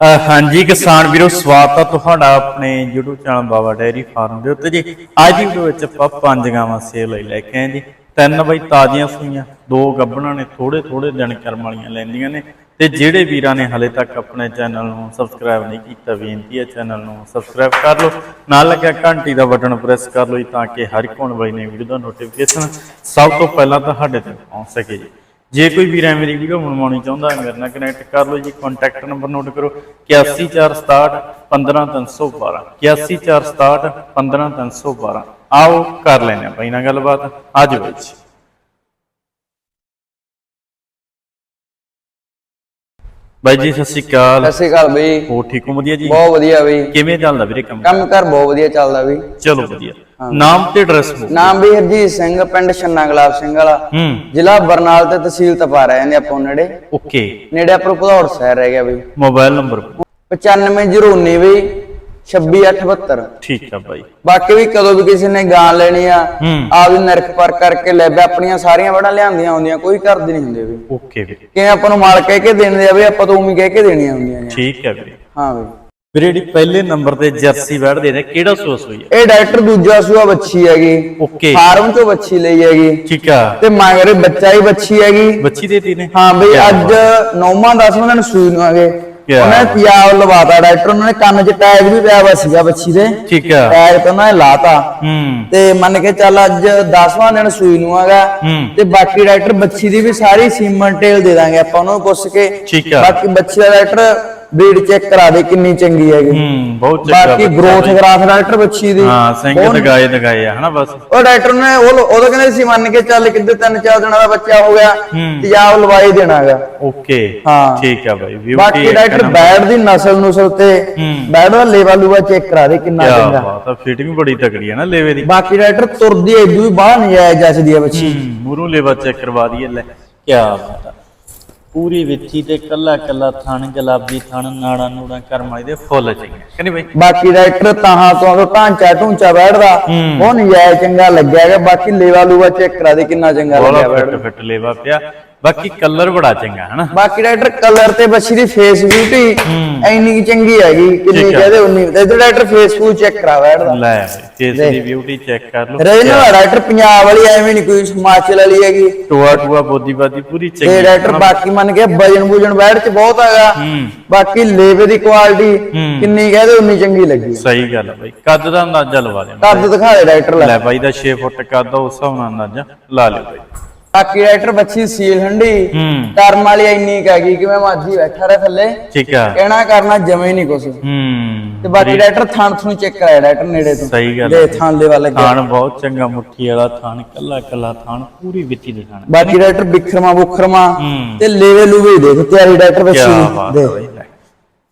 ਹਾਂਜੀ, ਕਿਸਾਨ ਵੀਰੋ, ਸਵਾਗਤ ਆ ਤੁਹਾਡਾ ਆਪਣੇ YouTube channel Baba dairy farm ਦੇ ਉੱਤੇ ਜੀ। ਅੱਜ ਦੀ ਵੀਡੀਓ ਵਿੱਚ ਆਪਾਂ ਪੰਜ ਗਾਵਾਂ ਸੇਲ ਲਈ ਲੈ ਕੇ ਆਏ ਜੀ। ਤਿੰਨ ਬਈ ਤਾਜ਼ੀਆਂ ਸੂਈਆਂ, ਦੋ ਗੱਭਣਾਂ ਨੇ ਥੋੜੇ ਥੋੜੇ ਦਿਨ ਕਰਮ ਵਾਲੀਆਂ ਲੈਂਦੀਆਂ ਨੇ। ਤੇ ਜਿਹੜੇ ਵੀਰਾਂ ਨੇ ਹਲੇ ਤੱਕ ਆਪਣੇ ਚੈਨਲ ਨੂੰ ਸਬਸਕ੍ਰਾਈਬ ਨਹੀਂ ਕੀਤਾ, ਬੇਨਤੀ ਹੈ ਚੈਨਲ ਨੂੰ ਸਬਸਕ੍ਰਾਈਬ ਕਰ ਲਓ। ਨਾਲ ਲੱਗਿਆ ਘੰਟੀ ਦਾ ਬਟਨ ਪ੍ਰੈਸ ਕਰ ਲਓ ਜੀ, ਤਾਂ ਕਿ ਹਰ ਇੱਕ ਹੋਣ ਵਾਲੀ ਨਵੀਂ ਵੀਡੀਓ ਦਾ ਨੋਟੀਫਿਕੇਸ਼ਨ ਸਭ ਤੋਂ ਪਹਿਲਾਂ ਤੁਹਾਡੇ ਤੱਕ ਪਹੁੰਚ ਸਕੇ ਜੀ। ਜੇ ਕੋਈ ਵੀਰ ਐ ਮੇਰੀ ਵੀਡੀਓ ਬਣਵਾਉਣੀ ਚਾਹੁੰਦਾ ਹੈ, ਮੇਰੇ ਨਾਲ ਕਨੈਕਟ ਕਰ ਲਓ ਜੀ ਕੰਟੈਕਟ ਨੰਬਰ ਨੋਟ ਕਰੋ 814661 15312 814661 15312 ਆਓ, ਕਰ ਲੈਨੇ ਆ ਬਾਈ ਨਾਲ ਗੱਲਬਾਤ। ਅੱਜ ਵਿੱਚ ਬਾਈ ਜੀ ਸਤਿ ਸ਼੍ਰੀ ਅਕਾਲ। ਸਤਿ ਸ਼੍ਰੀ ਅਕਾਲ ਬਈ। ਹੋ ਠੀਕ ਹੋ? ਵਧੀਆ ਜੀ? ਬਹੁਤ ਵਧੀਆ ਬਈ। ਕਿਵੇਂ ਚੱਲਦਾ ਵੀਰੇ ਕੰਮ? ਕੰਮ ਕਰ ਬਹੁਤ ਵਧੀਆ ਚੱਲਦਾ ਬਈ। ਚਲੋ ਵਧੀਆ। ਨਾਮ ਤੇ ਐਡਰੈਸ ਨਾਮ ਵੀ ਹਰਜੀਤ ਸਿੰਘ ਪਿੰਡ ਛੰਨਾ ਗੁਲਾਬ ਸਿੰਘ ਵਾਲਾ। ਹੂੰ। ਜ਼ਿਲ੍ਹਾ ਬਰਨਾਲ ਤੇ ਤਹਿਸੀਲ ਤਪਾਰਾ ਜਾਂਦੇ ਆਪਾਂ ਨੇੜੇ। ਓਕੇ। ਨੇੜੇ ਆਪਣਾ ਭਦੌੜ ਸ਼ਹਿਰ ਰਹਿ ਗਿਆ ਬਈ। Mobile number. 95019 ਬਈ। 26872 ਠੀਕ ਆ ਬਾਈ। ਬਾਕੀ ਵੀ ਕਦੋਂ ਵੀ ਕਿਸੇ ਨੇ ਗਾਂ ਲੈਣੀ ਆ ਹੂੰ। ਆਪਦੀ ਨਰਖ ਪਰ ਕਰਕੇ ਲੈ ਬੈ ਆਪਣੀਆਂ ਸਾਰੀਆਂ ਵੜਾਂ ਲਿਆਂਦੀਆਂ ਹੁੰਦੀਆਂ ਕੋਈ ਕਰਦੀ ਨਹੀਂ ਹੁੰਦੇ ਬਈ ਓਕੇ ਵੀਰੇ ਕਿਵੇਂ ਆਪਾਂ ਨੂੰ ਮਾਲ ਕਹਿ ਕੇ ਦੇਣ ਦੇ ਆ ਬਈ ਆਪਾਂ ਤਾਂ ਉਵੇਂ ਕਹਿ ਕੇ ਦੇਣੀਆਂ ਹੁੰਦੀਆਂ ਨੇ। ਠੀਕ ਹੈ ਵੀਰੇ ਹਾਂ ਬਈ ਵੀਰੇ ਜਿਹੜੀ ਪਹਿਲੇ ਨੰਬਰ ਤੇ ਜਰਸੀ ਵੜਦੇ ਨੇ ਕਿਹੜਾ ਸੋਸ ਹੋਈ ਹੈ ਇਹ ਡਾਕਟਰ ਦੂਜਾ ਸੂਆ ਬੱਚੀ ਹੈਗੀ। ਓਕੇ। ਫਾਰਮ ਚੋਂ ਬੱਚੀ ਲਈ ਹੈਗੀ। ਠੀਕ ਆ। ਤੇ ਮਗਰ ਬੱਚਾ ਹੀ ਬੱਚੀ ਹੈਗੀ। ਬੱਚੀ ਦੇਤੀ ਨੇ। ਹਾਂ ਬਈ ਅੱਜ ਨੌਵਾਂ ਦਸਵਾਂ ਦਿਨ ਸੂਈ ਨੂੰ ਆਗੇ। ਕਿਆ ਉਹਨੇ ਪਿਆਵ ਲਵਾਤਾ ਡਾਕਟਰ ਉਹਨਾਂ ਨੇ ਕੰਨ 'ਚ ਟੈਗ ਵੀ ਪਿਆ ਵਾ ਸੀਗਾ ਬੱਚੀ ਦੇ। ਠੀਕ ਆ। ਟੈਗ ਤਾਂ ਉਹਨਾਂ ਨੇ ਲਾਤਾ। ਹੂੰ। ਤੇ ਮੰਨ ਕੇ ਚੱਲ ਅੱਜ 10ਵਾਂ ਦਿਨ ਸੂਈ ਨੂੰ ਆਗਾ ਤੇ ਬਾਕੀ ਡਾਕਟਰ ਬੱਚੀ ਦੀ ਵੀ ਸਾਰੀ ਸੀਮਨ ਟੇਲ ਦੇ ਦਾਂਗੇ ਆਪਾਂ ਉਹਨੂੰ ਪੁੱਛ ਕੇ। ਬਾਕੀ ਬੱਚੀ ਦਾ ਡਾਕਟਰ ਬਰੀਡ ਚੈੱਕ ਕਰਾ ਦੇ ਕਿੰਨੀ ਚੰਗੀ ਹੈਗੀ। ਹੂੰ ਬਹੁਤ ਚੰਗਾ ਬਾਕੀ ਗਰੋਥ। ਗ੍ਰਾਫ ਡਾਕਟਰ ਬੱਚੀ ਦੀ। ਹਾਂ ਸਿੰਘ ਦਗਾਏ ਦਗਾਏ ਆ ਹਨਾ ਬਸ। ਉਹ ਡਾਕਟਰ ਨੇ ਉਹ ਉਹਦਾ ਕਹਿੰਦੇ ਸੀ ਮੰਨ ਕੇ ਚੱਲ ਕਿਤੇ ਤਿੰਨ ਚਾਰ ਦਿਨਾਂ ਦਾ ਬੱਚਾ ਹੋ ਗਿਆ ਹੂੰ। ਤੇਜ਼ਾਬ ਲਵਾਈ ਦੇਣਾਗਾ। ਓਕੇ ਹਾਂ। ਠੀਕ ਆ ਬਾਈ ਬਾਕੀ ਡਾਕਟਰ ਬੈਡ ਦੀ ਨਸਲ ਨੂਸਲ ਤੇ ਹੂੰ। ਬੈਡ ਦਾ ਲੇਵਾ ਲੂਵਾ ਚੈੱਕ ਕਰਾ ਦੇ ਕਿੰਨਾ ਚੰਗਾ। ਬਾਤ ਆ ਫਿਟਿੰਗ ਬੜੀ ਤਕੜੀ ਹੈ ਨਾ ਲੇਵੇ ਦੀ। ਬਾਕੀ ਡਾਕਟਰ ਤੁਰਦੀ ਏਦੂ ਵੀ ਬਾਹਰ ਨਜਾਇਜ਼ ਜੱਚਦੀ ਆ ਬੱਚੀ। ਮੂਰੂ ਲੇਵਾ ਚੈੱਕ ਕਰਵਾ ਦਈਏ ਲੈ। ਕੀ ਬਾਤ ਆ। ਪੂਰੀ ਵਿੱਚੀ ਤੇ ਕੱਲਾ ਕੱਲਾ ਥਣ ਗੁਲਾਬੀ ਥਣ ਨਾੜਾ ਨੂੜਾ ਕਰਮ ਵਾਲੀ ਦੇ ਫੁੱਲ ਚਾਹੀਏ ਕਹਿੰਦੇ ਬਾਈ? ਬਾਕੀ ਡਾਕਟਰ ਤਾਹਾਂ ਤੋਂ ਉਹ ਢਾਂਚਾ ਢੂੰਚਾ ਬੈਠਦਾ। ਉਹ ਨਜਾਇਜ਼ ਚੰਗਾ ਲੱਗਿਆ ਹੈਗਾ ਬਾਕੀ ਲੇਵਾ ਲੂਵਾ ਚੈੱਕ ਕਰਾ ਦੇ ਕਿੰਨਾ ਚੰਗਾ ਲੱਗਿਆ ਬੈਠ ਫਿੱਟ ਫਿੱਟ ਲੇਵਾ ਪਿਆ। ਬਾਕੀ ਕਲਰ ਬੜਾ ਚੰਗਾ ਹਨਾ? ਬਾਕੀ ਡਾਕਟਰ ਕਲਰ ਤੇ ਬੱਚੀ ਦੀ ਫੇਸ ਬਿਊਟੀ। ਇੰਨੀ ਕੁ ਚੰਗੀ ਹੈਗੀ ਕਿੰਨੀ। ਕਹਦੇ ਉਨੀ। ਤੇ ਇੱਧਰ ਡਾਕਟਰ ਫੇਸ ਫੂ ਚੈੱਕ ਕਰਾ ਬੈਠਦਾ ਲੈ ਫੇਸ ਦੀ ਬਿਊਟੀ ਚੈੱਕ ਕਰ ਲਓ। ਰੇਨਲ ਡਾਕਟਰ ਪੰਜਾਬ ਵਾਲੀ ਐਵੇਂ ਨਹੀਂ ਕੋਈ ਹਿਮਾਚਲ ਵਾਲੀ ਹੈਗੀ। ਟੋਆ ਟੋਆ ਬੋਦੀ ਬਾਦੀ ਪੂਰੀ ਤੇ ਚੰਗੀ ਡਾਕਟਰ ਬਾਕੀ ਮੰਨ ਕੇ ਵਜਨ ਬੁਜਨ ਬੈਠ ਚ ਬਹੁਤ ਹੈਗਾ। ਬਾਕੀ ਲੇਵੇ ਦੀ ਕੁਆਲਿਟੀ। ਕਿੰਨੀ ਕਹਦੇ ਉਨੀ ਚੰਗੀ ਲੱਗੀ। ਸਹੀ ਗੱਲ ਬਾਈ। ਕੱਦ ਦਾ ਅੰਦਾਜ਼ਾ ਲਵਾ ਦੇਣਾ ਕੱਦ ਦਿਖਾ ਦੇ ਡਾਕਟਰ ਲੈ। ਬਾਈ ਦਾ 6 ਫੁੱਟ ਕੱਦ ਉਸ ਹਿਸਾਬ ਨਾਲ ਅੰਦਾਜ਼ਾ ਲਾ ਲਿਓ ਬਾਈ। ਬਾਕੀ ਡਾਕਟਰ ਬੱਚੀ ਸੀਲ ਹੰਡੀ ਹੂੰ। ਕਰਮ ਵਾਲੀ ਇੰਨੀ ਕੁ ਹੈਗੀ ਕਿ ਮੈਂ ਮਾਜੀ ਬੈਠਾ ਰਹਿ ਥੱਲੇ। ਠੀਕ ਆ। ਕਹਿਣਾ ਕਰਨਾ ਜਮੇ ਨਹੀਂ ਕੁਛ। ਹੂੰ। ਤੇ ਬਾਕੀ ਡਾਕਟਰ ਥਣ ਥਣ ਚੈੱਕ ਕਰਾਇਆ ਡਾਕਟਰ ਨੇੜੇ ਤੋਂ। ਸਹੀ ਗੱਲ ਦੇ ਥਣ ਦੇ ਵੱਲ ਥਾਣ ਬਹੁਤ ਚੰਗਾ ਮੁੱਠੀ ਵਾਲਾ ਥਾਣ ਕੱਲਾ ਕੱਲਾ ਥਾਣ ਪੂਰੀ ਵਿੱਚੀ ਦੇ ਥਾਣ। ਬਾਕੀ ਡਾਕਟਰ ਬਿਖਰਮਾ ਬੁਖਰਮਾ ਤੇ ਲੇਵੇ ਲੂਵੇ ਦੇਖ ਤਿਆਰੀ ਡਾਕਟਰ ਕੀ ਬੱਚੀ ਦੀ। ਆ।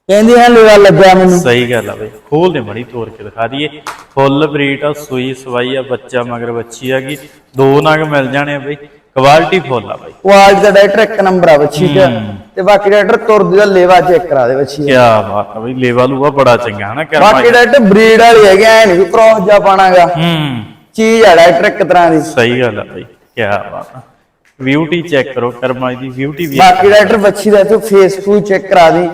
ਕਹਿੰਦੀ ਹੈ ਲੇਵਾ ਲੱਗਿਆ ਮੈਨੂੰ। ਸਹੀ ਗੱਲ ਆ ਬਈ। ਖੋਲ ਦੇ ਮੜੀ ਤੋੜ ਕੇ ਦਿਖਾ ਦਈਏ। ਫੁੱਲ ਬਰੀਟ ਆ ਸੂਈ ਸਵਾਈ ਆ ਬੱਚਾ ਮਗਰ ਬੱਚੀ ਹੈਗੀ ਦੋ ਨਗ ਮਿਲ ਜਾਣੇ ਆ ਬਈ। ਕੁਆਲਿਟੀ ਫੁੱਲ ਆ ਬਈ। ਕੁਆਲਿਟੀ ਦਾ ਡਾਕਟਰ ਇੱਕ ਨੰਬਰ ਆ ਬੱਚੀ ਚ ਤੇ ਬਾਕੀ ਡਾਕਟਰ ਤੁਰਦੀ ਦਾ ਲੇਵਾ ਚੈੱਕ ਕਰਾ ਦੇ ਬੱਚੀ ਕੀ ਬਾਤ ਆ ਬਈ ਲੇਵਾ ਲੂਆ ਬੜਾ ਚੰਗਾ ਹਨਾ ਕਰਮਾ ਬਾਕੀ ਡਾਕਟਰ ਬਰੀਡ ਵਾਲੀ ਹੈਗੇ ਐ ਨਹੀਂ ਕ੍ਰੋਸ ਜਾ ਪਾਣਾਗਾ। ਹੂੰ। ਚੀਜ਼ ਆ ਡਾਕਟਰ ਇੱਕ ਤਰ੍ਹਾਂ ਦੀ। ਸਹੀ ਗੱਲ ਆ ਬਈ ਕੀ ਬਾਤ ਆ। ਬਿਊਟੀ ਚੈੱਕ ਕਰੋ ਕਰਮਾ ਦੀ ਬਿਊਟੀ ਵੀ ਬਾਕੀ ਡਾਕਟਰ ਬੱਚੀ ਦਾ ਤੂੰ ਫੇਸ ਫੂ ਚੈੱਕ ਕਰਾ ਦੀ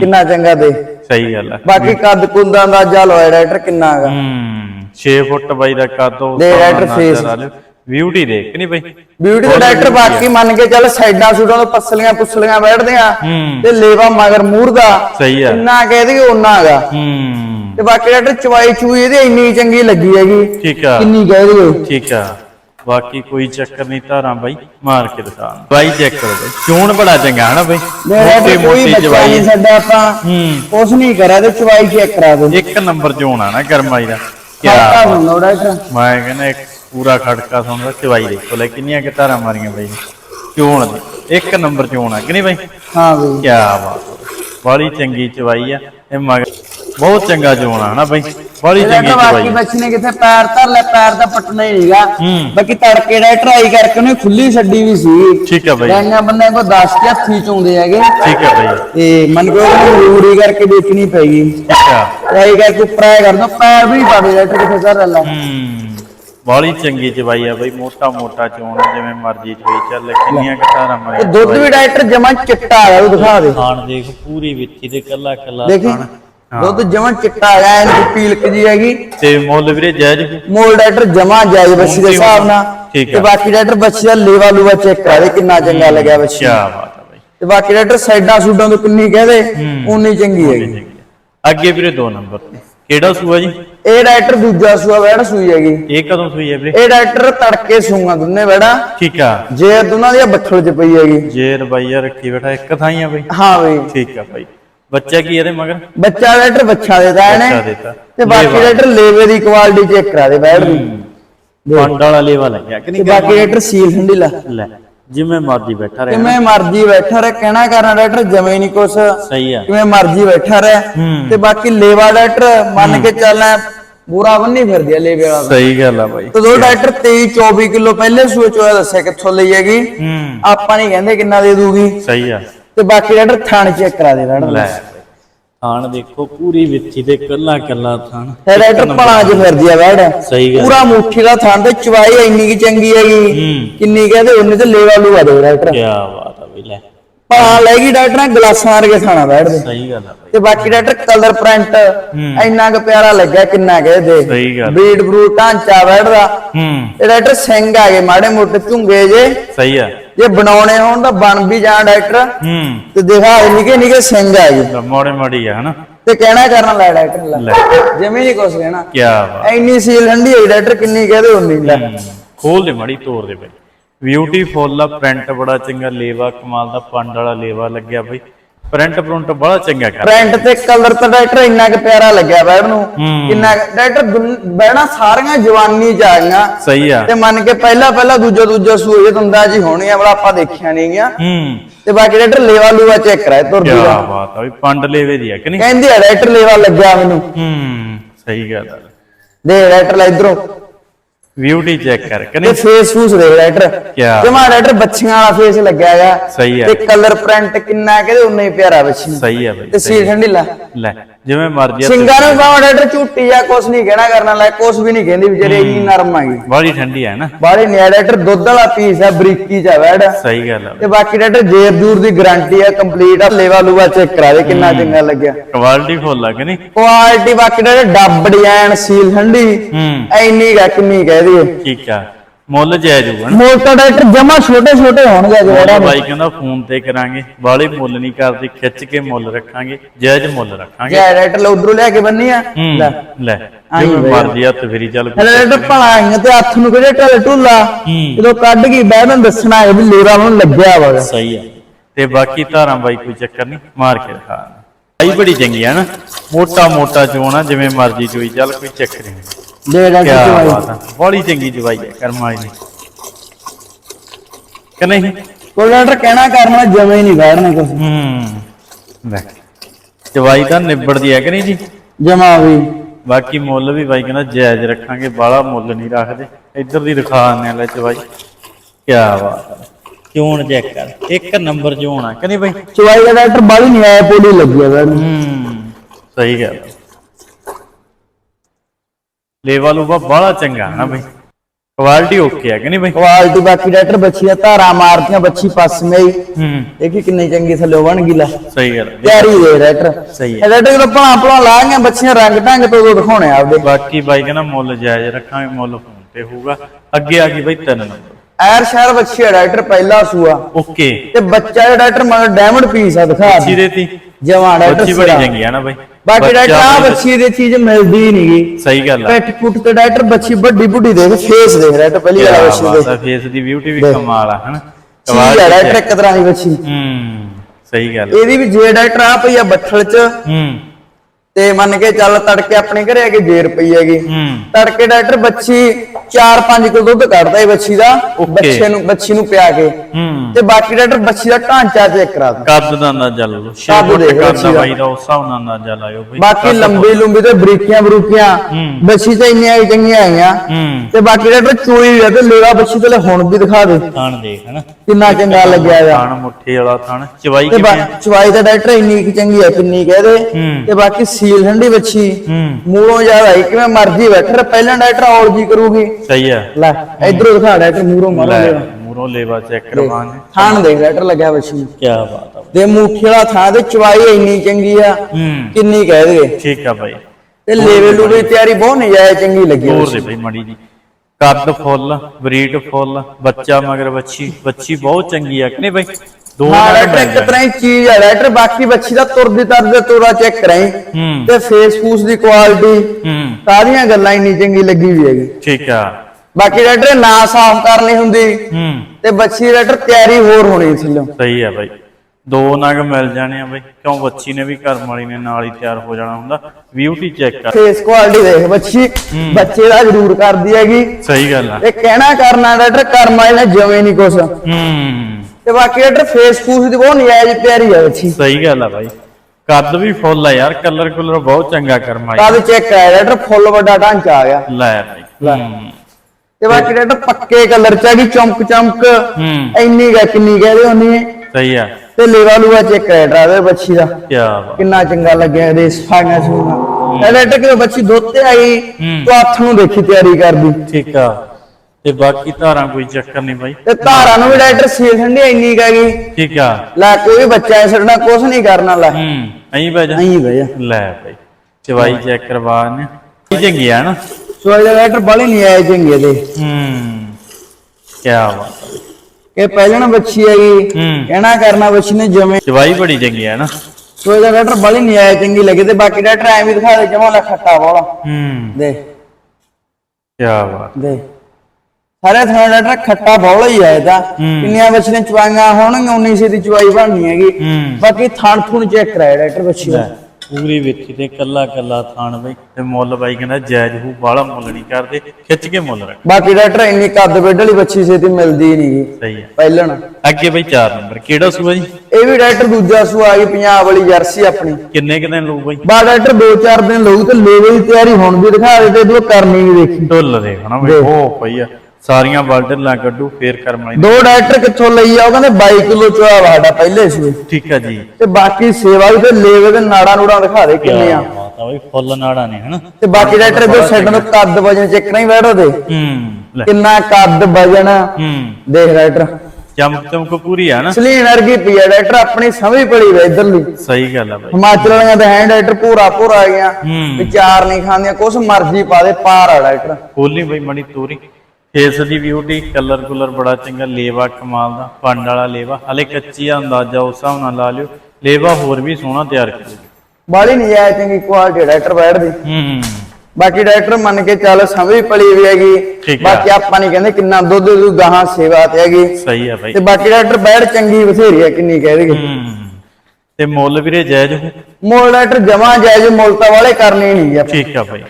ਕਿੰਨਾ ਚੰਗਾ ਦੇ। ਸਹੀ ਗੱਲ ਆ। ਬਾਕੀ ਕੱਦ ਕੁੰਦ ਦਾ ਅੰਦਾਜ਼ਾ ਲਵਾਇਆ ਡਾਕਟਰ ਕਿੰਨਾ ਹੈਗਾ। ਹੂੰ। 6 ਫੁੱਟ ਬਾਈ ਦਾ ਕੱਦ ਉਸ ਦੇ ਡਾਕਟਰ face। ਬਿਊਟੀ ਦੇਖ ਨਹੀਂ ਬਈ। ਬਿਊਟੀ ਦਾ ਡਾਕਟਰ ਬਾਕੀ ਮੰਨ ਕੇ ਚੱਲ ਸਾਈਡਾਂ ਸੂਡਾਂ ਤੋਂ ਪਸਲੀਆਂ ਪੁਸਲੀਆਂ ਬੈਠਦੀਆਂ ਹੂੰ। ਤੇ ਲੇਵਾ ਮਗਰ ਮੂਰ ਦਾ ਸਹੀ ਆ। ਕਿੰਨਾ ਕਹਦੇ ਉਹਨਾਂ ਹੈਗਾ ਹੂੰ। ਤੇ ਬਾਕੀ ਡਾਕਟਰ ਚਵਾਈ ਚੂਈ ਇਹਦੀ ਇੰਨੀ ਚੰਗੀ ਲੱਗੀ ਹੈਗੀ। ਠੀਕ ਆ। ਕਿੰਨੀ ਕਹਦੇ ਠੀਕ ਆ। ਬਾਕੀ ਕੋਈ ਚੱਕਰ ਨਹੀਂ ਧਾਰਾਂ ਬਾਈ ਮਾਰ ਕੇ ਦਿਖਾ। ਬਾਈ ਚੈੱਕ ਕਰੋ ਬਾਈ। ਚੋਣ ਬੜਾ ਚੰਗਾ ਹਨਾ ਬਾਈ। ਮੋਟੀ ਮੋਟੀ ਨਹੀਂ ਸਾਡਾ ਆਪਾਂ। ਹੂੰ। ਕੁਛ ਨਹੀਂ ਕਰਿਆ ਤੇ ਚਵਾਈ ਚੈੱਕ ਕਰਾ ਦੇ ਇੱਕ ਨੰਬਰ ਚੋਣ ਆ ਨਾ ਕਰਮਾਈ ਦਾ। ਕਿਆ ਮੈਂ ਕਹਿੰਦਾ ਇੱਕ ਪੂਰਾ ਖੜਕਾ ਸੁਣਦਾ ਚਵਾਈ ਦੇਖੋ ਲੈ ਕਿੰਨੀਆਂ ਕਿ ਧਾਰਾਂ ਮਾਰੀਆਂ ਬਾਈ। ਚੋਣ ਦੀ। ਇੱਕ ਨੰਬਰ ਚੋਣ ਆ ਕਿ ਨਹੀਂ ਬਾਈ? ਹਾਂ ਬਈ। ਕੀ ਬਾਤ ਬੜੀ ਚੰਗੀ ਚਵਾਈ ਆ। ਇਹ ਮਗਰ ਬਹੁਤ ਚੰਗਾ ਚੋਣ ਆ ਨਾ ਬਾਈ? ਬੜੀ ਚੰਗੀ ਡਾਕਟਰ ਬਾਕੀ ਚਵਾਈ ਬੱਚੀ ਨੇ ਕਿਥੇ ਪੈਰ ਧਰ ਲੈ ਪੈਰ ਦਾ ਪਟਣਾ ਹੀ ਨਹੀਂਗਾ। ਬਾਕੀ ਤੜਕੇ ਦਾ ਟਰਾਈ ਕਰਕੇ ਉਹਨੇ ਖੁੱਲੀ ਛੱਡੀ ਵੀ ਸੀ। ਠੀਕ ਆ ਬਾਈ। ਗਾਈਆਂ ਬੰਦੇ ਕੋ 10 ਕੇ ਹੱਥੀ ਚੋਂਦੇ ਹੈਗੇ। ਠੀਕ ਆ ਬਾਈ। ਤੇ ਮਨ ਕੋ ਮਜਬੂਰੀ ਕਰਕੇ ਦੇਖਣੀ ਪੈਗੀ ਆ ਟਰਾਈ ਕਰਕੇ ਉੱਪਰ ਆਇਆ ਕਰ ਦੋ ਪੈਰ ਵੀ ਪਾਵੇ ਡਾਕਟਰ ਕਿਥੇ ਧਰ ਲੈ ਹੂੰ। ਬਾਲੀ ਚੰਗੀ ਚਵਾਈ ਆ ਬਈ ਮੋਟਾ ਮੋਟਾ ਚੋਣ ਜਿਵੇਂ ਮਰਜ਼ੀ ਚੋਈ ਚੱਲ ਕਿੰਨੀਆਂ ਕਟਾਰਾਂ ਤੇ ਮਾਰੀਆਂ ਦੁੱਧ ਵੀ ਡਾਕਟਰ ਜਮਾ ਚਿੱਟਾ ਆ ਉਹ ਦਿਖਾ ਦੇ। ਖਾਣ ਦੇਖ ਪੂਰੀ ਵਿੱਚੀ ਤੇ ਕੱਲਾ ਕੱਲਾ ਦੇਖੀ ਖਾਣ। ਦੁੱਧ ਜਮਾ ਚਿੱਟਾ ਆ ਐਨ ਪੀਲਕ ਜੀ ਹੈਗੀ। ਤੇ ਮੁੱਲ ਵੀਰੇ ਜਾਇਜ਼ ਮੋਲ ਡਾਕਟਰ ਜਮਾ ਜਾਈ ਬੱਚੀ ਦੇ ਹਿਸਾਬ ਨਾਲ। ਠੀਕ ਤੇ। ਬਾਕੀ ਡਾਕਟਰ ਬੱਚੀ ਦਾ ਲੇਵਾ ਲੂਵਾ ਚੈੱਕ ਕਰਾ ਦੇ ਕਿੰਨਾ ਚੰਗਾ ਲੱਗਿਆ ਬੱਚੀ ਕੀ ਬਾਤ ਆ ਬਈ। ਤੇ ਬਾਕੀ ਡਾਕਟਰ ਸਾਈਡਾਂ ਸੂਡਾਂ ਤੋਂ ਕਿੰਨੀ ਕਹਦੇ ਉਨੀ ਚੰਗੀ ਹੈਗੀ। ਅੱਗੇ ਵੀਰੇ ਦੋ ਨੰਬਰ ਤੇ। ਕਿਹੜਾ ਸੂਆ ਜੀ? ਇਹ ਡਾਕਟਰ ਦੂਜਾ ਸੂਆ ਬੈੜ ਸੂਈ ਹੈਗੀ। ਇਹ ਕਦੋਂ ਸੂਈ ਹੈ ਵੀਰੇ? ਇਹ ਡਾਕਟਰ ਤੜਕੇ ਸੂਆਂ ਦੁੰਨੇ ਬੈੜਾ ਠੀਕ ਆ। ਜੇ ਦੋਨਾਂ ਦੀ ਬੱਠਲ ਚ ਪਈ ਹੈਗੀ। ਜੇ ਰੁਪਈਆ ਰੱਖੀ ਬੈਠਾ ਇੱਕ ਥਾਈ ਆ ਬਈ। ਹਾਂ ਬਈ। ਠੀਕ ਆ ਬਾਈ ਬੱਚਾ ਕੀ ਇਹਦੇ ਮਗਰ? ਬੱਚਾ ਡਾਕਟਰ ਬੱਚਾ ਦੇਤਾ ਇਹਨੇ। ਤੇ ਬਾਕੀ। ਡਾਕਟਰ ਲੇਵੇ ਦੀ ਕੁਆਲਿਟੀ ਚੈੱਕ ਕਰਾ ਦੇ ਬੈੜ ਦੀ। ਪੰਡ ਵਾਲਾ ਲੇਵਾ ਲੱਗਿਆ ਕਿ ਨਹੀਂ ਬਾਕੀ ਡਾਕਟਰ ਸੀਲ ਠੰਡੀ ਲਾ। ਲੈ। ਜਿਵੇਂ ਮਰਜ਼ੀ ਬੈਠਾ ਰਹੇ ਕਿਵੇਂ ਮਰਜ਼ੀ ਬੈਠਾ ਰਹਿ ਕਹਿਣਾ ਕਰਨਾ ਡਾਕਟਰ ਜਮੇ ਨਹੀਂ ਕੁਛ ਸਹੀ ਆ। ਕਿਵੇਂ ਮਰਜ਼ੀ ਬੈਠਾ ਰਹਿ। ਤੇ ਬਾਕੀ ਲੇਵਾ ਡਾਕਟਰ ਮੰਨ ਕੇ ਚੱਲਣਾ ਬੁਰਾ ਬੰਨੀ ਫਿਰਦੀ ਆ ਲੇਵੇ ਵਾਲਾ। ਸਹੀ ਗੱਲ ਆ ਬਾਈ। ਤੇ ਦੋ ਡਾਕਟਰ 23 24 ਕਿਲੋ ਪਹਿਲੇ ਸੂਏ ਚੋਇਆ ਦੱਸਿਆ ਕਿੱਥੋਂ ਲਈ ਹੈਗੀ। ਆਪਾਂ ਨਹੀਂ ਕਹਿੰਦੇ ਕਿੰਨਾ ਦੇ ਦੂਗੀ। ਸਹੀ ਆ। ਤੇ ਬਾਕੀ ਡਾਕਟਰ ਥਾਣ ਚੈੱਕ ਕਰਾ ਦੇ ਡਾਕਟਰ। ਲੈ। ਥਾਣ ਦੇਖੋ ਪੂਰੀ ਵਿੱਚੀ ਤੇ ਕੱਲਾ ਕੱਲਾ ਥਾਣ। ਡਾਕਟਰ ਭਲਾ ਚ ਫਿਰਦੀ ਆ ਸਹੀ ਗੱਲ। ਪੂਰਾ ਮੁੱਠੀ ਦਾ ਥਾਣ ਤੇ ਚਵਾਈ ਇੰਨੀ ਕੀ ਚੰਗੀ ਹੈਗੀ। ਕਿੰਨੀ ਕਹਦੇ ਉਹਨੇ ਤੇ ਲੇਵਾ ਲੂਆ ਦੇ ਡਾਕਟਰ ਕੀ ਬਾਤ ਆ ਬਈ ਲੈ। ਭਲਾ ਲੈ ਗਈ ਡਾਕਟਰ ਗਲਾਸਾਂ ਵਰਗੇ ਥਾਣਾ ਬੈਠਦੇ ਸਹੀ ਗੱਲ ਆ ਤੇ ਬਾਕੀ ਡਾਕਟਰ ਕਲਰ ਪ੍ਰਿੰਟ ਇੰਨਾ ਕੁ ਪਿਆਰਾ ਲੱਗਿਆ ਕਿੰਨਾ ਕਹਦੇ ਸਹੀ ਗੱਲ। ਬੀਟ ਬਰੂ ਢਾਂਚਾ ਬੈਠਦਾ। ਹੂੰ। ਤੇ ਡਾਕਟਰ ਸਿੰਘ ਆ ਗਏ ਮਾੜੇ ਮੋਟੇ ਝੁੰਗੇ ਜੇ। ਸਹੀ ਆ। ਜੇ ਬਣਾਉਣੇ ਹੋਣ ਤਾਂ ਬਣ ਵੀ ਜਾਣ ਡਾਕਟਰ। ਹੂੰ। ਤੇ ਦੇਖਾ ਨਿੱਕੇ ਨਿੱਕੇ ਸਿੰਘ ਆ ਲੈ, ਮੋੜੇ ਮੜੀ ਆ ਹਨਾ? ਤੇ ਕਹਿਣਾ ਕਰਨਾ ਲੈ ਡਾਕਟਰ ਲੈ। ਜਮੇ ਨਹੀਂ ਕੁਛ ਕਹਿਣਾ ਕੀ ਬਾਤ। ਇੰਨੀ ਸੀਲ ਠੰਡੀ ਹੋਈ ਡਾਕਟਰ ਕਿੰਨੀ ਕਹਦੇ ਉਨੀ। ਲੈ ਖੋਲ ਦੇ ਮੜੀ ਤੋੜ ਦੇ ਬਾਈ। ਬਿਊਟੀਫੁੱਲ ਆ ਪ੍ਰਿੰਟ ਬੜਾ ਚੰਗਾ ਲੇਵਾ ਕਮਾਲ ਦਾ ਪੰਡ ਵਾਲਾ ਲੇਵਾ ਲੱਗਿਆ ਬਾਈ। ਪ੍ਰਿੰਟ ਪ੍ਰਿੰਟ ਬੜਾ ਚੰਗਾ ਕਰ ਪ੍ਰਿੰਟ ਤੇ ਕਲਰ ਤਾਂ ਡਾਕਟਰ ਇੰਨਾ ਕੁ ਪਿਆਰਾ ਲੱਗਿਆ ਬੈੜ ਨੂੰ। ਕਿੰਨਾ ਕੁ- ਡਾਕਟਰ ਦੁਨ- ਬੈੜਾਂ ਸਾਰੀਆਂ ਜਵਾਨੀ ਚ ਆ ਗਈਆਂ। ਸਹੀ ਆ। ਤੇ ਮੰਨ ਕੇ ਪਹਿਲਾ ਪਹਿਲਾ ਦੂਜਾ ਦੂਜਾ ਸੂਏ ਦੰਦਾ ਜੀ ਹੋਣੀ ਆ ਬੜਾ ਆਪਾਂ ਦੇਖਿਆ ਨਹੀਂ ਗਿਆ। ਹੂੰ। ਤੇ ਬਾਕੀ ਡਾਕਟਰ ਲੇਵਾ ਲੂਆ ਚੈੱਕ ਕਰਾਏ ਕੀ ਤੁਰਦੀ ਦਾ ਬਾਤ ਆ ਵੀ ਪੰਡ ਲੇਵੇ ਦੀ ਆ ਕਿ ਨਹੀਂ? ਕਹਿੰਦੀ ਆ ਡਾਕਟਰ ਲੇਵਾ ਲੱਗਿਆ ਮੈਨੂੰ। ਹੂੰ ਸਹੀ ਗੱਲ ਆ। ਦੇ ਡਾਕਟਰ ਲੈ ਇਧਰੋਂ। ਬਿਊਟੀ ਚੈੱਕ ਕਰ ਕਿ ਤੇ ਫੇਸ ਫੂਸ ਦੇ ਡਾਕਟਰ ਕਿਆ? ਜਮਾ ਡਾਕਟਰ ਬੱਚੀਆਂ ਵਾਲਾ ਫੇਸ ਲੱਗਿਆ ਹੈਗਾ ਸਹੀ ਆ। ਤੇ ਕਲਰ ਪ੍ਰਿੰਟ ਕਿੰਨਾ ਕਹਿੰਦੇ ਉਨਾ ਹੀ ਪਿਆਰਾ ਬੱਚੀ। ਸਹੀ ਆ ਬਾਈ ਤੇ ਸੀਲ ਠੰਡੀ ਲਾ। ਲੈ ਜਿਵੇਂ ਮਰਜ਼ੀ ਆ ਸਿੰਗਾਂ ਨੂੰ ਭਾਵੇਂ ਡਾਕਟਰ ਝੂਟੀ ਜਾਂ ਕੁਛ ਨਹੀਂ ਕਹਿਣਾ ਕਰਨਾ ਲੈ ਕੁਛ ਵੀ ਨਹੀਂ ਕਹਿੰਦੀ ਵਿਚਾਰੇ ਇੰਨੀ ਨਰਮ ਆ ਗਈ। ਬੜੀ ਠੰਡੀ ਆ ਨਾ? ਬਾਹਲੇ ਨਿਆ ਡਾਕਟਰ ਦੁੱਧ ਵਾਲਾ ਪੀਸ ਆ ਬਰੀਕੀ ਚ ਆ ਬੈੜ ਸਹੀ ਗੱਲ ਆ ਤੇ ਬਾਕੀ ਡਾਕਟਰ ਜੇਰ ਜੂਰ ਦੀ ਗਾਰੰਟੀ ਆ ਕੰਪਲੀਟ ਆ ਲੇਵਾ ਲੂਵਾ ਚੈੱਕ ਕਰਾ ਦੇ ਕਿੰਨਾ ਚੰਗਾ ਲੱਗਿਆ। ਕੁਆਲਿਟੀ ਫੁੱਲ ਆ ਕਿ ਨਹੀਂ? ਕੁਆਲਿਟੀ ਬਾਕੀ ਡਾਕਟਰ ਡੱਬ ਡਿਜ਼ਾਈਨ ਸੀਲ ਠੰਡੀ। ਐਨੀ ਗਾ ਕਿੰਨੀ ਕਹਿ ਦਈਏ ਠੀਕ ਆ। ਮੁੱਲ ਜਾਇਜ਼ ਹੋਊਗਾ ਨਾ। ਮੋਟਾ ਡਾਕਟਰ ਜਮਾ ਛੋਟੇ ਛੋਟੇ ਹੋਣਗੇ ਜਿਹੜਾ ਬਾਈ ਕਹਿੰਦਾ ਫੋਨ ਤੇ ਕਰਾਂਗੇ ਬਾਲੇ ਮੁੱਲ ਨਹੀਂ ਕਰਦੇ ਖਿੱਚ ਕੇ ਮੁੱਲ ਰੱਖਾਂਗੇ ਜਾਇਜ਼ ਮੁੱਲ ਰੱਖਾਂਗੇ। ਜੇ ਡਾਕਟਰ ਉਧਰੋਂ ਲਿਆ ਕੇ ਬੰਨੀ ਆ। ਹੂੰ ਲੈ। ਲੈ ਆਈਂ ਜਿਵੇਂ ਬਈ। ਮਰਜ਼ੀ ਹੱਥ ਫੇਰੀ ਚੱਲ ਹਲੇ ਡਾਕਟਰ ਭਲਾ ਆਈਆਂ ਤੇ ਹੱਥ ਨੂੰ ਕਿਹੜੇ ਢੁੱਲਾ ਹੂੰ। ਜਦੋਂ ਕੱਢ ਗਈ ਬਹਿ ਨੂੰ ਦੱਸਣਾ ਹੈ ਵੀ ਲੇਰਾ ਨੂੰ ਲੱਗਿਆ ਵਾ। ਸਹੀ ਆ। ਤੇ ਬਾਕੀ ਧਾਰਾਂ ਬਾਈ ਕੋਈ ਚੱਕਰ ਨਹੀਂ ਮਾਰ ਕੇ ਦਿਖਾ। ਬਾਈ ਬੜੀ ਚੰਗੀ ਆ ਨਾ। ਮੋਟਾ ਮੋਟਾ ਚੋਣਾ ਜਿਵੇਂ ਮਰਜ਼ੀ ਚੋਈ ਚੱਲ ਕੋਈ ਚੱਕਰ ਨਹੀਂ। ਦੇ ਕੀ ਡਾਕਟਰ ਬਾਤ ਆ। ਬੜੀ ਚੰਗੀ ਜਵਾਈ ਹੈ ਕਰਮਾਂ ਦੀ। ਕਿ ਨਹੀਂ? ਕੋਈ ਡਾਕਟਰ ਕਹਿਣਾ ਕਰਨਾ ਜਮੇ ਹੀ ਨਹੀਂ ਬੈਠਣੇ ਕੁਛ। ਹੂੰ। ਲੈ ਜਵਾਈ ਤਾਂ ਨਿਬੜਦੀ ਹੈ ਕਿ ਨਹੀਂ ਜੀ? ਜਮਾ ਵੀ। ਬਾਕੀ ਮੁੱਲ ਵੀ ਬਾਈ ਕਹਿੰਦਾ ਜਾਇਜ਼ ਰੱਖਾਂਗੇ ਬਾਹਲਾ ਮੁੱਲ ਨਹੀਂ ਰੱਖਦੇ। ਇੱਧਰ ਦੀ ਦਿਖਾ ਆਨੇ ਲੈ ਚਵਾਈ ਕੀ ਬਾਤ ਹੈ ਚੋਣ ਚੈੱਕ ਕਰ। ਇੱਕ ਨੰਬਰ ਚੋਣ ਆ ਕਿ ਨਹੀਂ ਬਾਈ? ਚਵਾਈ ਦਾ ਡਾਕਟਰ ਬਾਲੀ ਨਹੀਂ ਆਇਆ ਪੋਲੀ ਲੱਗੀ ਆ ਹੂੰ ਸਹੀ ਗੱਲ ਲੇਵਾ ਲੂਵਾ ਬਾਹਲਾ ਚੰਗਾ ਨਾ ਬਾਈ। ਕੁਆਲਿਟੀ ਓਕੇ ਆ ਕਿ ਨਹੀਂ ਬਾਈ? ਕੁਆਲਿਟੀ ਬਾਕੀ ਡਾਕਟਰ ਬੱਚੀ ਦਾ ਧਾਰਾ ਮਾਰਦੀਆਂ ਬੱਚੀ ਪਸ ਮਈ ਹੂੰ। ਦੇਖੀ ਕਿੰਨੀ ਚੰਗੀ ਥੱਲੇ ਬਣ ਗਈ ਲੈ। ਸਹੀ ਗੱਲ ਹੈ। ਤਿਆਰੀ ਦੇ ਡਾਕਟਰ। ਸਹੀ ਇਹ ਡਾਕਟਰ ਜਦੋਂ ਭਲਾ ਭਲਾ ਲਾਂਗੇ ਬੱਚੀਆਂ ਰੰਗ ਢੰਗ ਤੋਂ ਦਿਖਾਉਣੇ ਆਪਦੇ। ਬਾਕੀ ਬਾਈ ਕਹਿੰਦਾ ਮੁੱਲ ਜਾਇਜ਼ ਰੱਖਾਂਗੇ ਮੁੱਲ ਫੋਨ ਤੇ ਹੋਊਗਾ। ਅੱਗੇ ਆ ਗਈ ਬਾਈ ਤਿੰਨ ਨੰਬਰ। ਐਰ ਸ਼ਹਿਰ ਬੱਚੀ ਡਾਕਟਰ ਪਹਿਲਾ ਸੂਆ। ਓਕੇ ਤੇ ਬੱਚਾ ਡਾਕਟਰ ਮਗਰ ਡਾਇਮੰਡ ਪੀਸ ਆ ਦਿਖਾ ਦੇਤੀ ਜਵਾਨ ਡਾਕਟਰ ਬੱਚੀ ਬੜੀ। ਚੰਗੀ ਆ ਨਾ ਬਾਈ। ਬਾਕੀ ਡਾਕਟਰ ਆ ਬੱਚੀ ਦੀ ਚੀਜ਼ ਮਿਲਦੀ ਨਹੀਂਗੀ ਸਹੀ ਗੱਲ ਆ। ਪੈਟ ਪੁੱਟ ਤੇ ਡਾਕਟਰ ਬੱਚੀ ਵੱਡੀ ਬੁੱਢੀ ਦੇਖ ਫੇਸ ਦੇਖ ਡਾਕਟਰ ਪਹਿਲੀ ਵਾਰ ਬੱਚੀ ਦੇ ਫੇਸ ਦੀ ਬਿਊਟੀ ਵੀ। ਕਮਾਲ ਆ ਹਨਾ? ਚੀਜ਼ ਆ ਡਾਕਟਰ। ਇੱਕ ਤਰ੍ਹਾਂ ਦੀ ਬੱਚੀ। ਹੂੰ ਸਹੀ ਗੱਲ ਇਹਦੀ ਵੀ ਜੇ ਡਾਕਟਰ ਆ ਪਈ ਆ ਬੱਠਲ ਚ ਹੂੰ। ਤੇ ਮੰਨ ਕੇ ਚੱਲ ਤੜਕੇ ਆਪਣੇ ਘਰੇ ਆ ਕੇ ਜੇਰ ਪਈ ਹੈਗੀ। ਹੂੰ। ਤੜਕੇ ਡਾਕਟਰ ਬੱਚੀ 4-5 ਕਿਲੋ ਦੁੱਧ ਕੱਢਦਾ ਏ ਬੱਚੀ ਦਾ. ਬੱਚੇ ਨੂੰ ਬੱਚੀ ਨੂੰ ਪਿਆ ਕੇ। ਹੂੰ। ਤੇ ਬਾਕੀ ਡਾਕਟਰ ਬੱਚੀ ਦਾ ਢਾਂਚਾ ਚੈੱਕ ਕਰਾ ਦੋ ਕੱਦ ਦਾ ਅੰਦਾਜ਼ਾ ਲਾ ਲਓ। 6 ਕੱਦ ਦੇਖ ਬੱਚੀ ਦਾ। ਬਾਈ ਦਾ ਉਸ ਹਿਸਾਬ ਨਾਲ ਅੰਦਾਜ਼ਾ ਲਾਇਓ ਬਈ। ਬਾਕੀ ਲੰਬੀ ਲੰਬੀ ਤੇ ਬਰੀਕੀਆਂ ਬਰੂਕੀਆਂ। ਬੱਚੀ ਤੇ ਇੰਨੀਆਂ ਹੀ ਚੰਗੀਆਂ ਆਈਆਂ। ਤੇ ਬਾਕੀ ਡਾਕਟਰ ਚੋਈ ਆ ਤੇ ਲੇਵਾ ਬੱਚੀ ਤੇ ਹੁਣ ਵੀ ਦਿਖਾ ਦੇ। ਥਾਣ ਦੇਖ ਹਨਾ। ਕਿੰਨਾ ਚੰਗਾ ਲੱਗਿਆ ਆ। ਥਾਣ ਮੁੱਠੀ ਵਾਲਾ ਥਾਣ। ਚਵਾਈ ਕਿਵੇਂ ਚਵਾਈ ਦਾ ਡਾਕਟਰ ਇੰਨੀ ਕੁ ਚੰਗੀ ਆ ਕਿੰਨੀ ਕਹਦੇ। ਤੇ ਬਾਕੀ ਸੀਲ ਠੰਡੀ ਬੱਚੀ। ਮੂਲੋਂ ਜ਼ਿਆਦਾ ਹੀ ਕਿਵੇਂ ਮਰਜ਼ੀ ਬੈਠਰ ਪਹਿਲਾਂ ਡਾਕਟਰ ਜੀ ਕਰੂਗੀ। ਸਹੀ ਆ। ਲੈ ਇਧਰੋਂ ਦਿਖਾ ਡਾਕਟਰ ਮੂਰੋਂ ਮਾਰੋ ਲੈ ਮੂਰੋਂ ਲੇਵਾ ਚੈੱਕ ਕਰਵਾਵਾਂਗੇ ਥਾਣ ਦੇਖ ਡਾਕਟਰ ਲੱਗਿਆ ਬੱਚੀ ਨੂੰ ਕੀ ਬਾਤ ਆ। ਤੇ ਮੂਖੀ ਵਾਲਾ ਥਾਂ ਤੇ ਚਵਾਈ ਇੰਨੀ ਚੰਗੀ ਆ ਕਿੰਨੀ ਕਹਿ ਦੇਗੇ ਠੀਕ ਆ ਬਾਈ। ਤੇ ਲੇਵੇ ਲੂਵੇ ਦੀ ਤਿਆਰੀ ਬਹੁਤ ਨਜਾਇਜ਼ ਚੰਗੀ ਲੱਗੀ ਬੱਚੀ। ਦੇ ਬਈ ਮੜੀ ਜੀ। ਕੱਦ ਫੁੱਲ ਬਰੀਡ ਫੁੱਲ ਬੱਚਾ ਮਗਰ ਬੱਚੀ ਬੱਚੀ ਬਹੁਤ ਚੰਗੀ ਆ ਕਿ ਨਹੀਂ ਬਈ? ਦੋ ਹਾਂ ਨਾਲ ਡਾਕਟਰ ਇੱਕ ਤਰ੍ਹਾਂ ਦੀ ਚੀਜ਼ ਹੈ ਡਾਕਟਰ ਬਾਕੀ ਬੱਚੀ ਦਾ ਤੁਰਦੀ ਤਰਦੇ ਤੋਰਾ ਚੈੱਕ ਕਰਾਈ ਹੂੰ। ਤੇ ਫੇਸ ਫੂਸ ਦੀ ਕੁਆਲਿਟੀ ਹੂੰ। ਸਾਰੀਆਂ ਗੱਲਾਂ ਇੰਨੀ ਚੰਗੀ ਲੱਗੀ ਵੀ ਹੈਗੀ। ਠੀਕ ਆ। ਬਾਕੀ ਡਾਕਟਰ ਨਾ ਸਾਫ਼ ਕਰਨੀ ਹੁੰਦੀ ਹੂੰ। ਤੇ ਬੱਚੀ ਡਾਕਟਰ ਤਿਆਰੀ ਹੋਰ ਹੋਣੀ ਸੀ ਲੋ ਸਹੀ ਆ ਬਾਈ। ਦੋ ਨਗ ਮਿਲ ਜਾਣੇ ਆ ਬਾਈ। ਕਿਉਂ ਬੱਚੀ ਨੇ ਵੀ ਘਰ ਵਾਲੀ ਨੇ ਨਾਲ ਹੀ ਤਿਆਰ ਹੋ ਜਾਣਾ ਹੁੰਦਾ। ਬਿਊਟੀ ਚੈੱਕ ਕਰ। ਫੇਸ ਕੁਆਲਿਟੀ ਦੇਖ ਬੱਚੀ। ਬੱਚੇ ਦਾ ਜ਼ਰੂਰ ਕਰਦੀ ਹੈਗੀ। ਸਹੀ ਗੱਲ ਆ। ਤੇ ਕਹਿਣਾ ਕਰਨਾ ਡਾਕਟਰ ਕਰਮ ਵਾਲੇ ਨੇ ਜਵੇਂ ਨਹੀਂ ਕੁਛ। ਹੂੰ। ਤੇ ਬਾਕੀ ਡਾਕਟਰ ਫੇਸ ਫੂਸ ਦੀ ਬਹੁਤ ਨਜਾਇਜ਼ ਪਿਆਰੀ ਹੈ ਬੱਚੀ ਸਹੀ ਗੱਲ ਆ ਬਾਈ। ਕੱਦ ਵੀ ਫੁੱਲ ਆ ਯਾਰ ਕਲਰ ਕੁਲਰ ਬਹੁਤ ਚੰਗਾ ਕਰਮਾਈ ਕਦ ਚੈੱਕ ਕਰਾਇਆ ਡਾਕਟਰ ਫੁੱਲ ਵੱਡਾ ਢਾਂਚਾ ਆ ਗਿਆ। ਲੈ ਬਾਈ। ਤੇ ਬਾਕੀ ਡਾਕਟਰ ਪੱਕੇ ਕਲਰ ਚ ਹੈਗੀ ਚਮਕ ਚਮਕ। ਹੂੰ। ਇੰਨੀ ਗਾ ਕਿੰਨੀ ਕਹਦੇ ਹੁੰਨੀ ਹੈ ਸਹੀ ਆ। ਤੇ ਲੇਵਾ ਲੂਆ ਚੈੱਕ ਕਰਾਇਆ ਡਰਾਈਵਰ ਬੱਚੀ ਦਾ। ਕੀ ਬਾਤ। ਕਿੰਨਾ ਚੰਗਾ ਲੱਗਿਆ ਇਹਦੇ ਸਫਾਈਆਂ ਇਹ ਡਾਕਟਰ ਕਿ ਬੱਚੀ ਦੁੱਧ ਤੇ ਆਈ। ਤੂੰ ਹੱਥ ਨੂੰ ਦੇਖੀ ਤਿਆਰੀ ਕਰਦੀ। ਠੀਕ ਆ। ਤੇ ਬਾਕੀ ਧਾਰਾਂ ਕੋਈ ਚੱਕਰ ਨਹੀਂ ਬਾਈ। ਤੇ ਧਾਰਾਂ ਨੂੰ ਵੀ ਡਾਕਟਰ ਸੀਲ ਠੰਡੀ ਇੰਨੀ ਕਹਗੀ ਠੀਕ ਆ। ਲੈ ਕੋਈ ਬੱਚਾ ਇਸ ਛੱਡਣਾ ਕੁਛ ਨਹੀਂ ਕਰਨਾ ਲੈ ਹੂੰ ਅਹੀਂ ਬਹਿ ਜਾ। ਨਹੀਂ ਭਈਆ ਲੈ ਬਾਈ ਚਵਾਈ ਚੈੱਕ ਕਰਵਾ ਨੇ। ਕੀ ਚੰਗੀ ਆ ਨਾ। ਸੋ ਇਹ ਡਾਕਟਰ ਬੜੀ ਨਹੀਂ ਆਏ ਚੰਗੇ ਦੇ ਹੂੰ ਕੀ ਬਾਤ। ਕਿ ਪਹਿਲਣ ਬੱਚੀ ਹੂੰ। ਕਹਿਣਾ ਕਰਨਾ ਬੱਚੀ ਨੇ ਜਮੇ। ਚਵਾਈ ਬੜੀ ਚੰਗੀ ਆ ਨਾ। ਸੋ ਇਹਦਾ ਡਾਕਟਰ ਬੜੀ ਨਹੀਂ ਆਏ ਚੰਗੀ ਲੱਗੇ ਤੇ ਬਾਕੀ ਡਾਕਟਰ ਐਂ ਵੀ ਦਿਖਾ ਦੇ ਜਮਾ ਲੈ ਖੱਟਾ ਵਾਲਾ। ਹੂੰ। ਦੇ। ਕੀ ਬਾਤ ਦੇ। ਸਾਰੇ ਥਾਂ ਡਾਕਟਰ ਖੱਟਾ ਬੌਲਾ ਹੀ ਆਇਆ ਤਾਂ ਕਿੰਨੀਆਂ ਬੱਚੀਆਂ ਚਵਾਈਆਂ ਹੋਣਗੀਆਂ 1900 ਦੀ ਚਵਾਈ ਬਣਨੀ ਹੈਗੀ। ਹੂੰ। ਬਾਕੀ ਥਣ ਥੁਣ ਚੈੱਕ ਕਰਾਇਆ ਡਾਕਟਰ ਬੱਚੀ ਦਾ ਪੂਰੀ ਵੇਖੀ ਤੇ ਕੱਲਾ ਕੱਲਾ ਥਾਣ ਬਈ ਤੇ ਮੁੱਲ ਬਾਈ ਕਹਿੰਦਾ ਜਾਇਜ਼ ਹੂ ਬਾਹਲਾ ਮੁੱਲ ਨਹੀਂ ਕਰਦੇ ਖਿੱਚ ਕੇ ਮੁੱਲ ਰੱਖ। ਬਾਕੀ ਡਾਕਟਰ ਇੰਨੀ ਕੱਦ ਬੈੱਡ ਵਾਲੀ ਬੱਚੀ ਛੇਤੀ ਮਿਲਦੀ ਨਹੀਂ ਸਹੀ ਹੈ ਪਹਿਲਣ। ਅੱਗੇ ਬਈ 4 ਨੰਬਰ ਕਿਹੜਾ ਸੂਆ ਜੀ? ਇਹ ਵੀ ਡਾਕਟਰ ਦੂਜਾ ਸੂ ਆ ਗਈ ਪੰਜਾਬ ਵਾਲੀ ਜਰਸੀ ਆਪਣੀ। ਕਿੰਨੇ ਕੁ ਦਿਨ ਲਊ ਬਈ? ਬਾ ਡਾਕਟਰ 2-4 ਦਿਨ ਲਊ ਤੇ ਲੇਵੇ ਦੀ ਤਿਆਰੀ ਹੁਣ ਵੀ ਦਿਖਾ ਦੇ ਤੇ ਇਹਦੋਂ ਕਰਨੀ ਵੀ ਦੇਖੀ। ਢੁੱਲ ਦੇਖਣਾ ਬਈ ਉਹ ਪਈ ਆ। ਸਾਰੀਆਂ ਬਾਲਟਰ ਕੱਢੂ ਫੇਰ ਕਰਮਾਈ ਦੋ ਡਾਕਟਰ ਕਿੱਥੋਂ ਲਈ ਆ ਉਹ ਕਹਿੰਦੇ 22 ਕਿਲੋ ਚੋਆ ਸਾਡਾ ਪਹਿਲੇ ਸੂ। ਠੀਕ ਆ ਜੀ। ਤੇ ਬਾਕੀ ਸੇਵਾ ਵੀ ਤੇ ਲੇਵੇ ਦੇ ਨਾੜਾ ਨੂੜਾ ਦਿਖਾ ਦੇ ਕਿੰਨੇ ਆ। ਆ ਬਈ ਫੁੱਲ ਨਾੜਾ ਨੇ ਹਨਾ? ਤੇ ਬਾਕੀ ਡਾਕਟਰ ਦੇ ਸੈੱਟ ਨੂੰ ਕੱਦ ਵਜਨ ਚੈੱਕ ਨਹੀਂ ਬੈਠੋ ਦੇ ਹੂੰ ਲੈ। ਕਿੰਨਾ ਕੱਦ ਵਜਨ ਹੂੰ। ਦੇਖ ਡਾਕਟਰ। ਚਮਕ ਚਮਕ ਪੂਰੀ ਆ ਨਾ ਸਲੀਨ ਵਰਗੀ ਪਈ ਆ ਡਾਕਟਰ ਆਪਣੀ ਸਮਝ ਪੜੀ ਵੇ ਇਧਰਲੀ। ਸਹੀ ਗੱਲ ਆ ਬਾਈ। ਹਿਮਾਚਲ ਵਾਲੀਆਂ ਤਾਂ ਹੈਂਡ ਡਾਕਟਰ ਪੂਰਾ ਪੂਰਾ ਆ ਗਿਆ ਵਿਚਾਰ ਨਹੀਂ ਖਾਂਦੀਆਂ ਕੁਛ ਮਰਜ਼ੀ ਪਾ ਦੇ ਪਾਰ ਆ ਡਾਕਟਰ। ਖੋਲੀ ਬਈ ਮਣੀ ਤੋਰੀ। ਫੇਸ ਦੀ ਬਿਊਟੀ ਕਲਰ ਕੁਲਰ ਬੜਾ ਚੰਗਾ ਲੇਵਾ ਕਮਾਲ ਦਾ ਪੰਡ ਵਾਲਾ ਲੇਵਾ ਹਲੇ ਕੱਚੀ ਆ ਅੰਦਾਜ਼ਾ ਉਸ ਹਿਸਾਬ ਨਾਲ ਲਾ ਲਿਓ ਲੇਵਾ ਹੋਰ ਵੀ ਸੋਹਣਾ ਤਿਆਰ ਕਰੂਗੀ ਬਾਲੀ ਨਹੀਂ ਆਇਆ ਚੰਗੀ ਕੁਆਲਿਟੀ ਡਾਕਟਰ ਬੈਠਦੀ ਹੂੰ ਬਾਕੀ ਡਾਕਟਰ ਮੰਨ ਕੇ ਚੱਲ ਸਮਝ ਪਲੀ ਵੀ ਹੈਗੀ। ਆ। ਬਾਕੀ ਆਪਾਂ ਨਹੀਂ ਕਹਿੰਦੇ ਕਿੰਨਾ ਦੁੱਧ ਦੂ ਗਾਹਾਂ ਸੇਵਾ ਤੇ ਹੈਗੀ। ਸਹੀ ਆ ਬਾਈ। ਤੇ ਬਾਕੀ ਡਾਕਟਰ ਬੈਠ ਚੰਗੀ ਬਥੇਰੀ ਹੈ ਕਿੰਨੀ ਕਹਿ ਦੇਗੇ ਹੂੰ ਤੇ ਮੁੱਲ ਵੀਰੇ ਜਾਇਜ਼ ਹੋਊ? ਮੋਲ ਡਾਕਟਰ ਜਮਾ ਜਾਇਜ਼ ਮੁੱਲ ਤਾਂ ਵਾਲੇ ਕਰਨੇ ਨਹੀਂ ਆਪਾਂ। ਠੀਕ ਆ ਬਾਈ।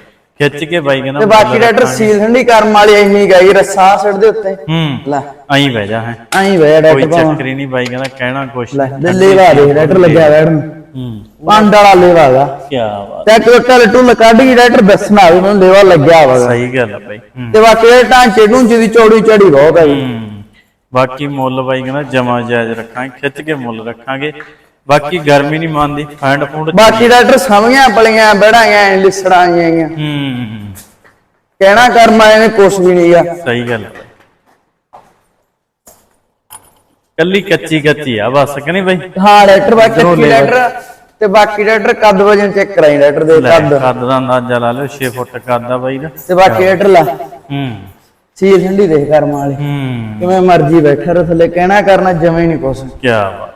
ਖਿੱਚ ਕੇ ਬਾਈ ਕਹਿੰਦਾ ਤੇ ਬਾਕੀ ਡਾਕਟਰ ਸੀਲ ਠੰਡੀ ਕਰਮ ਵਾਲੀ ਇੰਨੀ ਗਈ ਰੱਸਾ ਸਿਰ ਦੇ ਉੱਤੇ। ਹੂੰ ਲੈ। ਐਂ ਬਹਿ ਜਾ ਹੈ। ਐਂ ਕੋਈ ਡਾਕਟਰ ਭਾਵਾਂ। ਚੱਕਰ ਹੀ ਨਹੀਂ ਬਾਈ ਕਹਿੰਦਾ ਕਹਿਣਾ ਕੁਛ ਲੈ ਲੇਵਾ ਦੇ ਡਾਕਟਰ ਲੱਗਿਆ ਬੈਠਣ ਹੂੰ। ਪੰਡ ਵਾਲਾ ਲੇਵਾ ਦਾ ਕੀ ਬਾਤ। ਤੇ ਇੱਕ ਟਲ ਕੱਢ ਗਈ ਡਾਕਟਰ ਦੱਸਣਾ ਵੀ ਮੈਨੂੰ ਲੇਵਾ ਲੱਗਿਆ ਵਾ। ਸਹੀ ਗੱਲ ਆ ਬਾਈ। ਹੂੰ। ਤੇ ਬਾਕੀ ਇਹ ਢਾਂਚੇ ਢੂੰਚੇ ਦੀ ਚੌੜੀ ਚੜੀ ਬਹੁਤ ਹੈ ਹੂੰ। ਬਾਕੀ ਮੁੱਲ ਬਾਈ ਕਹਿੰਦਾ ਜਮਾ ਜਾਇਜ਼ ਰੱਖਾਂਗੇ ਖਿੱਚ ਕੇ ਮੁੱਲ ਰੱਖਾਂਗੇ। ਬਾਕੀ ਗਰਮੀ ਨਹੀਂ ਮੰਨਦੀ ਫੈਂਡ ਫੂਡ ਬਾਕੀ ਡਾਕਟਰ ਸਮਝੀਆਂ ਪਲੀਆਂ ਬੜਾਈਆਂ ਲਿਸੜਾਂ ਆਈਆਂ ਹੂੰ ਕਹਿਣਾ ਕਰਮ ਆਏ ਨੇ ਕੁਛ ਵੀ ਨਹੀਂ ਆ। ਸਹੀ ਗੱਲ ਕੱਲੀ ਕੱਚੀ ਕੱਚੀ ਆ ਬਸ ਕਿ ਨਹੀਂ ਬਾਈ? ਹਾਂ ਡਾਕਟਰ ਬਾਕੀ ਇੱਧਰੋਂ ਕੀ ਲੈ ਲਓ। ਡਾਕਟਰ ਤੇ ਬਾਕੀ ਡਾਕਟਰ ਕੱਦ ਵਜਨ ਚੈੱਕ ਕਰਾਈ ਡਾਕਟਰ ਦੇ ਕੱਦ। ਕੱਦ ਦਾ ਅੰਦਾਜ਼ਾ ਲਾ ਲਿਓ 6 ਫੁੱਟ ਕੱਦ ਆ ਬਾਈ ਦਾ। ਤੇ ਬਾਕੀ ਡਾਕਟਰ ਲਾ। ਹੂੰ। ਸੀਲ ਠੰਡੀ ਦੇਖ ਕਰਮ ਵਾਲੇ। ਹੂੰ। ਕਿਵੇਂ ਮਰਜ਼ੀ ਬੈਠਾ ਰੋ ਥੱਲੇ ਕਹਿਣਾ ਕਰਨਾ ਜਮੇ ਨਹੀਂ ਕੁਛ। ਕੀ ਬਾਤ।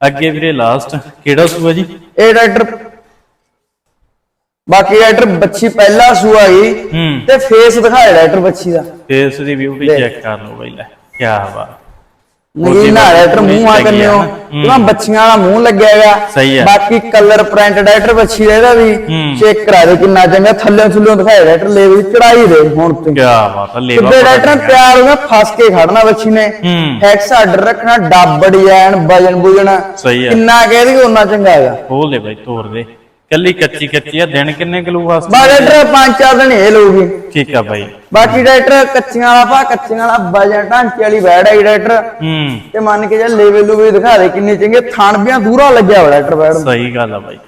ਅੱਗੇ ਵੀਰੇ ਲਾਸਟ ਕਿਹੜਾ ਸੂਆ ਜੀ? ਇਹ ਡਾਕਟਰ ਬਾਕੀ ਡਾਕਟਰ ਬੱਚੀ ਪਹਿਲਾ ਸੂਆ ਹੂੰ। ਤੇ ਫੇਸ ਦਿਖਾਇਆ ਡਾਕਟਰ ਬੱਚੀ ਦਾ। ਫੇਸ ਦੀ ਬਿਊਟੀ ਚੈੱਕ ਕਰ ਲਓ ਬਾਈ ਲੈ ਕੀ ਬਾਤ। ਨਗੀਨਾ ਡਾਕਟਰ ਮੂੰਹ ਆ ਕੰਨੇ ਹੋ ਹੂੰ। ਕਿਵੇਂ ਬੱਚੀਆਂ ਵਾਲਾ ਮੂੰਹ ਲੱਗਿਆ ਹੈਗਾ ਹੈ। ਬਾਕੀ ਕਲਰ ਪ੍ਰਿੰਟ ਡਾਕਟਰ ਬੱਚੀ ਦਾ ਇਹਦਾ ਵੀ। ਹੂੰ। ਚੈੱਕ ਕਰਾ ਦੇ ਕਿੰਨਾ ਚੰਗਾ। ਥੱਲੇ ਥੱਲੇ ਦਿਖਾਇਆ ਡਾਕਟਰ ਲੈ ਵੀ ਚੜਾਈ ਦੇ ਹੁਣ ਤੇ। ਕੀ ਬਾਤ ਹੈ ਲੇਵਾ ਚੰਗਾ। ਪਿਆਰ ਹੋ ਗਿਆ ਫਸ ਕੇ ਖੜਨਾ ਬੱਚੀ ਨੇ। ਹੂੰ। ਹੈਕਸ ਆਰਡਰ ਰੱਖਣਾ ਡੱਬ ਡਿਜ਼ਾਈਨ ਵਜਨ ਬੁਜਣ। ਹੈ ਕਿੰਨਾ ਕਹਿ ਦੇ ਉਹਨਾਂ ਚੰਗਾ ਹੈਗਾ। ਖੋਲ ਦੇ ਬਾਈ ਤੋੜ ਦੇ। ਕੱਲੀ ਕੱਚੀ ਕੱਚੀ ਆ। ਦਿਨ ਕਿੰਨੇ ਕਿਲੋ ਵਾਸਤੇ ਬਾ ਡਾਕਟਰ ਪੰਜ ਚਾਰ ਦਿਨ ਇਹ ਲਊਗੀ। ਠੀਕ ਆ ਬਾਈ। ਬਾਕੀ ਡਾਕਟਰ ਕੱਚੀਆਂ ਵਾਲਾ ਪਾ ਕੱਚੀਆਂ ਵਾਲਾ ਵਜਨ ਢਾਂਚੇ ਵਾਲੀ ਬੈੜ ਹੈ ਡਾਕਟਰ ਹੂੰ। ਤੇ ਮੰਨ ਕੇ ਚੱਲ ਲੈਵਲ ਲੂਵੇ ਦਿਖਾ ਦੇ ਕਿੰਨੇ ਚੰਗੇ ਥਣ ਬਿਆਂ ਦੂਰਾ ਲੱਗਿਆ ਹੋਇਆ ਡਾਕਟਰ ਬੈੜ ਨੂੰ। ਸਹੀ ਗੱਲ ਆ ਬਾਈ।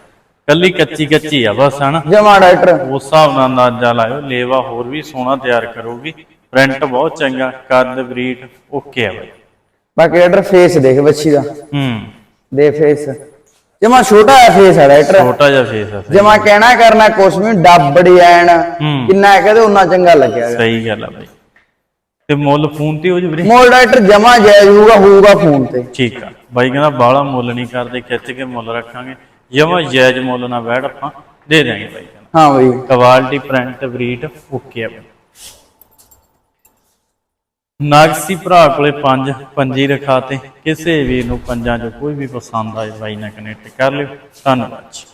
ਕੱਲੀ ਕੱਚੀ ਕੱਚੀ ਆ ਬਸ ਹਨਾ? ਜਮਾ ਡਾਕਟਰ ਉਸ ਹਿਸਾਬ ਨਾਲ ਅੰਦਾਜ਼ਾ ਲਾਇਓ ਲੇਵਾ ਹੋਰ ਵੀ ਸੋਹਣਾ ਤਿਆਰ ਕਰੂਗੀ। ਪ੍ਰਿੰਟ ਬਹੁਤ ਚੰਗਾ ਕੱਦ ਬਰੀਟ ਓਕੇ ਆ ਬਾਈ। ਬਾਕੀ ਡਾਕਟਰ ਫੇਸ ਦੇਖ ਬੱਚੀ ਦਾ। ਹੂੰ। ਦੇ ਫੇਸ ਜਮਾ ਛੋਟਾ ਹੈ ਫੇਸ ਹੈ ਡਾਕਟਰ ਛੋਟਾ ਜਿਹਾ ਫੇਸ ਆ ਜਮਾ ਕਹਿਣਾ ਕਰਨਾ ਕੁਛ ਵੀ ਡੱਬ ਡਿਜ਼ਾਈਨ ਹੂੰ। ਕਿੰਨਾ ਕਹਦੇ ਉਹਨਾਂ ਚੰਗਾ ਲੱਗਿਆ। ਸਹੀ ਗੱਲ ਆ ਬਾਈ। ਤੇ ਮੁੱਲ ਫੋਨ ਤੇ ਹੋ ਜੀ ਵੀਰੇ? ਮੋਲ ਡਾਕਟਰ ਜਮਾ ਜਾਇਜ਼ ਹੋਊਗਾ ਹੋਊਗਾ ਫੋਨ ਤੇ। ਠੀਕ ਆ। ਬਾਈ ਕਹਿੰਦਾ ਬਾਹਲਾ ਮੁੱਲ ਨਹੀਂ ਕਰਦੇ ਖਿੱਚ ਕੇ ਮੁੱਲ ਰੱਖਾਂਗੇ। ਜਮਾ ਜਾਇਜ਼ ਮੁੱਲ ਨਾਲ ਬੈਠ ਆਪਾਂ ਦੇ ਦੇਾਂਗੇ ਬਾਈ ਕਹਿੰਦਾ। ਹਾਂ ਬਈ। ਕੁਆਲਿਟੀ ਪ੍ਰਿੰਟ ਬਰੀਟ ਓਕੇ ਆ ਬਾਈ। ਨਾਗਸੀ ਭਰਾ ਕੋਲੇ ਪੰਜ ਪੰਜੀ ਰਖਾਤੇ ਕਿਸੇ ਵੀਰ ਨੂੰ ਪੰਜਾਂ ਚੋਂ ਕੋਈ ਵੀ ਪਸੰਦ ਆਏ ਬਾਈ ਨਾਲ ਕਨੈਕਟ ਕਰ ਲਿਓ। ਧੰਨਵਾਦ ਜੀ।